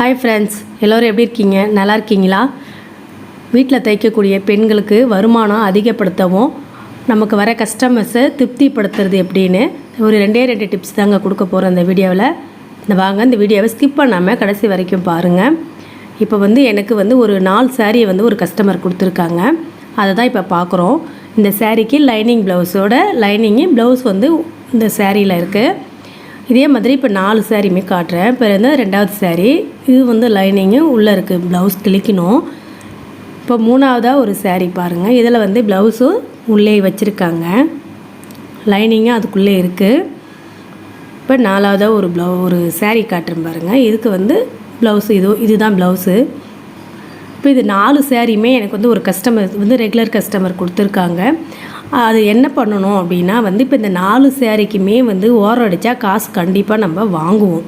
Hi friends எல்லோரும் எப்படி இருக்கீங்க? நல்லா இருக்கீங்களா? வீட்டில் தைக்கக்கூடிய பெண்களுக்கு வருமானம் அதிகப்படுத்தவும் நமக்கு வர கஸ்டமர்ஸை திருப்திப்படுத்துறது எப்படின்னு ஒரு ரெண்டே ரெண்டு டிப்ஸ் தாங்க கொடுக்க போகிறோம் இந்த வீடியோவில். இந்த வாங்க இந்த வீடியோவை ஸ்கிப் பண்ணாமல் கடைசி வரைக்கும் பாருங்கள் இப்போ வந்து எனக்கு வந்து ஒரு நாலு சாரியை வந்து ஒரு கஸ்டமர் கொடுத்துருக்காங்க. அதை தான் இப்போ பார்க்குறோம். இந்த சாரீக்கு லைனிங் ப்ளவுஸோட லைனிங்கு ப்ளவுஸ் வந்து இந்த சாரியில் இருக்குது இதே மாதிரி இப்போ நாலு சாரியுமே காட்டுறேன். இப்போ வந்து ரெண்டாவது சாரீ இது வந்து லைனிங்கு உள்ளே இருக்குது ப்ளவுஸ் கிழிக்கணும். இப்போ மூணாவதாக ஒரு சாரீ பாருங்கள் இதில் வந்து ப்ளவுஸும் உள்ளே வச்சுருக்காங்க. லைனிங்கும் அதுக்குள்ளே இருக்குது இப்போ நாலாவதாக ஒரு ப்ளவு ஒரு சாரீ காட்டுறேன் பாருங்கள் இதுக்கு வந்து ப்ளவுஸு இது இதுதான் ப்ளவுஸு இப்போ இது நாலு சாரியுமே எனக்கு வந்து ஒரு கஸ்டமர் வந்து ரெகுலர் கஸ்டமர் கொடுத்துருக்காங்க. அது என்ன பண்ணணும் அப்படின்னா வந்து இப்போ இந்த நாலு சேரீக்குமே வந்து ஓரம் அடித்தா காசு கண்டிப்பாக நம்ம வாங்குவோம்.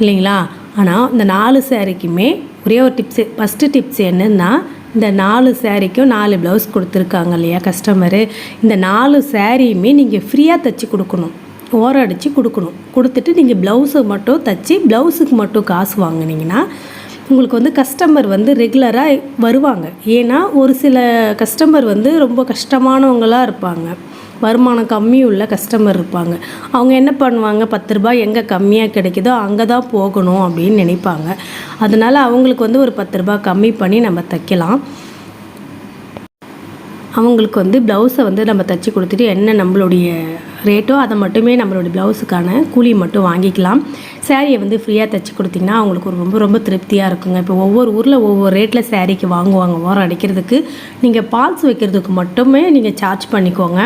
இல்லைங்களா? ஆனால் இந்த நாலு சேரீக்குமே ஒரே ஒரு டிப்ஸு ஃபஸ்ட்டு டிப்ஸ் என்னென்னா இந்த நாலு சேரீக்கும் நாலு ப்ளவுஸ் கொடுத்துருக்காங்க இல்லையா கஸ்டமரு இந்த நாலு சேரீயுமே நீங்கள் ஃப்ரீயாக தைச்சி கொடுக்கணும். ஓரம் அடித்து கொடுக்கணும். கொடுத்துட்டு நீங்கள் ப்ளவுஸை மட்டும் தைச்சி ப்ளவுஸுக்கு மட்டும் காசு வாங்குனீங்கன்னா உங்களுக்கு வந்து கஸ்டமர் வந்து ரெகுலராக வருவாங்க. ஏன்னா ஒரு சில கஸ்டமர் வந்து ரொம்ப கஷ்டமானவங்களாக இருப்பாங்க. வருமானம் கம்மி உள்ள கஸ்டமர் இருப்பாங்க. அவங்க என்ன பண்ணுவாங்க? பத்து ரூபாய் எங்கே கம்மியாக கிடைக்குதோ அங்கே தான் போகணும் அப்படின்னு நினைப்பாங்க. அதனால் அவங்களுக்கு வந்து ஒரு பத்து ரூபாய் கம்மி பண்ணி நம்ம தைக்கலாம். அவங்களுக்கு வந்து ப்ளவுஸை வந்து நம்ம தைச்சி கொடுத்துட்டு என்ன நம்மளுடைய ரேட்டோ அதை மட்டுமே நம்மளுடைய ப்ளவுஸுக்கான கூலி மட்டும் வாங்கிக்கலாம். சாரியை வந்து ஃப்ரீயாக தைச்சி கொடுத்திங்கன்னா அவங்களுக்கு ஒரு ரொம்ப ரொம்ப திருப்தியாக இருக்குங்க. இப்போ ஒவ்வொரு ஊரில் ஒவ்வொரு ரேட்டில் சாரிக்கு வாங்குவாங்க ஓரம் அடிக்கிறதுக்கு. நீங்கள் பால்ஸ் வைக்கிறதுக்கு மட்டுமே நீங்கள் சார்ஜ் பண்ணிக்கோங்க.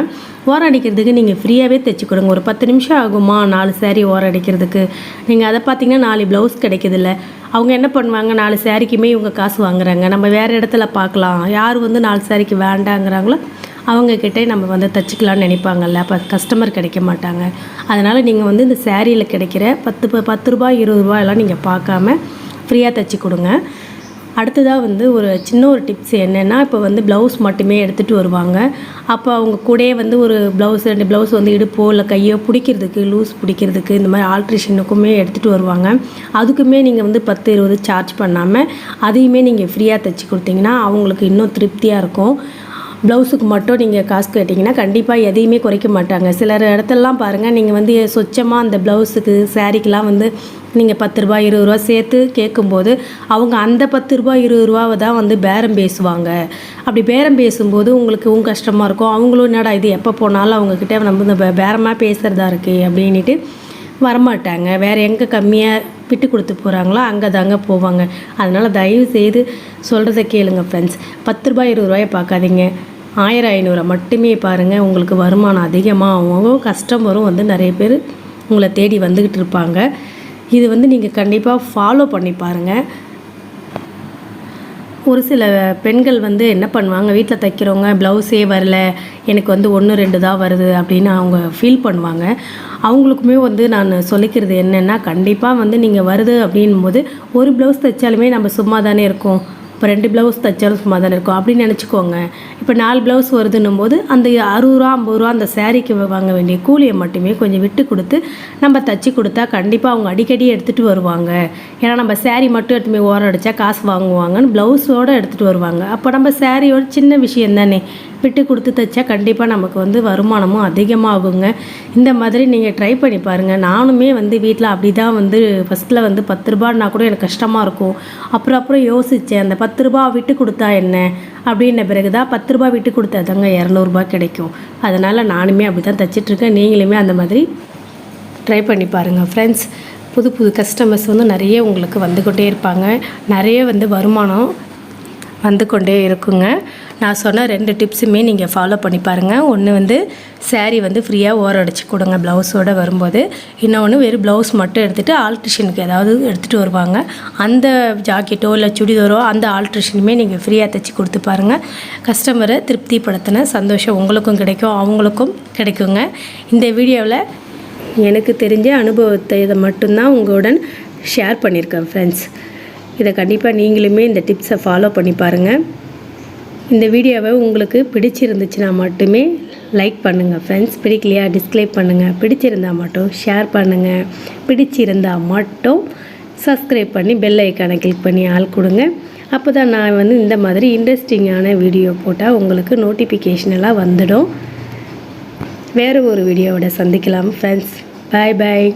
ஓரம் அடிக்கிறதுக்கு நீங்கள் ஃப்ரீயாகவே தைச்சி கொடுங்க. ஒரு பத்து நிமிஷம் ஆகுமா நாலு சாரி ஓரம் அடிக்கிறதுக்கு? நீங்கள் அதை பார்த்தீங்கன்னா நாலு ப்ளவுஸ் கிடைக்குதுல்ல. அவங்க என்ன பண்ணுவாங்க நாலு சாரிக்குமே இவங்க காசு வாங்குறாங்க. நம்ம வேறு இடத்துல பார்க்கலாம். யார் வந்து நாலு சாரிக்கு வேண்டாங்கிறாங்களோ அவங்கக்கிட்டே நம்ம வந்து தச்சுக்கலாம்னு நினைப்பாங்கல்ல. அப்போ கஸ்டமர் கிடைக்க மாட்டாங்க. அதனால் நீங்கள் வந்து இந்த சேரீயில் கிடைக்கிற பத்து ப- பத்து ரூபாய் இருபது ரூபாய் எல்லாம் நீங்கள் பார்க்காம ஃப்ரீயாக தைச்சி கொடுங்க. அடுத்ததாக வந்து ஒரு சின்ன ஒரு டிப்ஸ் என்னென்னா இப்போ வந்து ப்ளவுஸ் மட்டுமே எடுத்துகிட்டு வருவாங்க. அப்போ அவங்க கூடயே வந்து ஒரு ப்ளவுஸ் ரெண்டு ப்ளவுஸ் வந்து இடுப்போ இல்லை கையோ பிடிக்கிறதுக்கு லூஸ் பிடிக்கிறதுக்கு இந்த மாதிரி ஆல்ட்ரேஷனுக்குமே எடுத்துகிட்டு வருவாங்க. அதுக்குமே நீங்கள் வந்து பத்து இருபது சார்ஜ் பண்ணாமல் அதையுமே நீங்கள் ஃப்ரீயாக தைச்சி கொடுத்தீங்கன்னா அவங்களுக்கு இன்னும் திருப்தியாக இருக்கும். ப்ளவுஸுக்கு மட்டும் நீங்கள் காசு கேட்டிங்கன்னா கண்டிப்பாக எதையுமே குறைக்க மாட்டாங்க. சிலர் இடத்துலலாம் பாருங்கள் நீங்கள் வந்து சொச்சமாக அந்த ப்ளவுஸுக்கு சாரீக்கெலாம் வந்து நீங்கள் பத்து ரூபாய் இருபது ரூபா சேர்த்து கேட்கும்போது அவங்க அந்த பத்து ரூபாய் இருபது ரூபாவை தான் வந்து பேரம் பேசுவாங்க. அப்படி பேரம் பேசும்போது உங்களுக்கு உங்க கஷ்டமாக இருக்கும். அவங்களும் என்னடா இது எப்போ போனாலும் அவங்கக்கிட்ட நம்ம இந்த பேரமாக பேசுகிறதா இருக்குது அப்படின்ட்டு வரமாட்டாங்க. வேறு எங்கே கம்மியாக விட்டு கொடுத்து போகிறாங்களோ அங்கே தாங்க போவாங்க. அதனால் தயவு செய்து சொல்கிறத கேளுங்க ஃப்ரெண்ட்ஸ் பத்து ரூபாய் இருபது ரூபாயை பார்க்காதீங்க. ஆயிரம் ஐநூறை மட்டுமே பாருங்கள் உங்களுக்கு வருமானம் அதிகமாகவும் கஸ்டமரும் வந்து நிறைய பேர் உங்களை தேடி வந்துக்கிட்டு இருப்பாங்க. இது வந்து நீங்கள் கண்டிப்பாக ஃபாலோ பண்ணி பாருங்கள் ஒரு சில பெண்கள் வந்து என்ன பண்ணுவாங்க? வீட்டில் தைக்கிறவங்க ப்ளவுஸே வரல எனக்கு வந்து ஒன்று ரெண்டு தான் வருது அப்படின்னு அவங்க ஃபீல் பண்ணுவாங்க. அவங்களுக்குமே வந்து நான் சொல்லிக்கிறது என்னென்னா கண்டிப்பாக வந்து நீங்கள் வருது அப்படின்னும் போது ஒரு ப்ளவுஸ் தைச்சாலுமே நம்ம சும்மா தானே இருக்கோம். இப்போ ரெண்டு ப்ளவுஸ் தைச்சாலும் சும்மா தானே இருக்கும். அப்படின்னு நினச்சிக்கோங்க. இப்போ நாலு ப்ளவுஸ் வருதுன்னும் போது அந்த அறுபது ரூபா ஐம்பது ரூபா அந்த சாரீக்கு வாங்க வேண்டிய கூலியை மட்டுமே கொஞ்சம் விட்டு கொடுத்து நம்ம தச்சு கொடுத்தா கண்டிப்பாக அவங்க அடிக்கடி எடுத்துகிட்டு வருவாங்க. ஏன்னா நம்ம சேரீ மட்டும் எடுத்துமே ஓரம் அடித்தா காசு வாங்குவாங்கன்னு ப்ளவுஸோடு எடுத்துகிட்டு வருவாங்க. அப்போ நம்ம சாரியோட சின்ன விஷயம் தானே விட்டு கொடுத்து தைச்சா கண்டிப்பாக நமக்கு வந்து வருமானமும் அதிகமாகுங்க. இந்த மாதிரி நீங்கள் ட்ரை பண்ணி பாருங்கள் நானுமே வந்து வீட்டில் அப்படி தான் வந்து ஃபஸ்ட்டில் வந்து பத்து ரூபான்னா கூட எனக்கு கஷ்டமாக இருக்கும். அப்புறம் அப்புறம் யோசித்தேன் அந்த பத்து ரூபா விட்டு கொடுத்தா என்ன? அப்படின்ன பிறகு தான் பத்து ரூபா விட்டு கொடுத்தா தாங்க இரநூறுபா கிடைக்கும். அதனால் நானுமே அப்படி தான் தைச்சிட்ருக்கேன் நீங்களுமே அந்த மாதிரி ட்ரை பண்ணி பாருங்கள் ஃப்ரெண்ட்ஸ் புது புது கஸ்டமர்ஸ் வந்து நிறைய உங்களுக்கு வந்து கொண்டே இருப்பாங்க. நிறைய வந்து வருமானம் வந்து கொண்டே இருக்குங்க. நான் சொன்ன ரெண்டு டிப்ஸுமே நீங்கள் ஃபாலோ பண்ணி பாருங்கள் ஒன்று வந்து சேரீ வந்து ஃப்ரீயாக ஓரம் அடிச்சு கொடுங்க ப்ளவுஸோடு வரும்போது. இன்னொன்று வெறும் ப்ளவுஸ் மட்டும் எடுத்துகிட்டு ஆல்ட்ரேஷனுக்கு ஏதாவது எடுத்துகிட்டு வருவாங்க. அந்த ஜாக்கெட்டோ இல்லை சுடிதாரோ அந்த ஆல்ட்ரேஷனுமே நீங்கள் ஃப்ரீயாக தைச்சி கொடுத்து பாருங்கள் கஸ்டமரை திருப்திப்படுத்தின சந்தோஷம் உங்களுக்கும் கிடைக்கும் அவங்களுக்கும் கிடைக்குங்க. இந்த வீடியோவில் எனக்கு தெரிஞ்ச அனுபவத்தை இதை மட்டும்தான் உங்களுடன் ஷேர் பண்ணியிருக்கேன் ஃப்ரெண்ட்ஸ் இதை கண்டிப்பாக நீங்களுமே இந்த டிப்ஸை ஃபாலோ பண்ணி பாருங்கள் இந்த வீடியோவை உங்களுக்கு பிடிச்சிருந்துச்சுன்னா மட்டுமே லைக் பண்ணுங்கள் ஃப்ரெண்ட்ஸ் பிடிக்கலையா டிஸ்கிரைப் பண்ணுங்கள் பிடிச்சிருந்தா மட்டும் ஷேர் பண்ணுங்கள் பிடிச்சிருந்தா மட்டும் சப்ஸ்கிரைப் பண்ணி பெல் ஐக்கானை கிளிக் பண்ணி ஆள் கொடுங்க. அப்போ தான் நான் வந்து இந்த மாதிரி இன்ட்ரெஸ்டிங்கான வீடியோ போட்டால் உங்களுக்கு நோட்டிஃபிகேஷனெல்லாம் வந்துடும். வேறு ஒரு வீடியோவோட சந்திக்கலாம் ஃப்ரெண்ட்ஸ் பாய் பாய்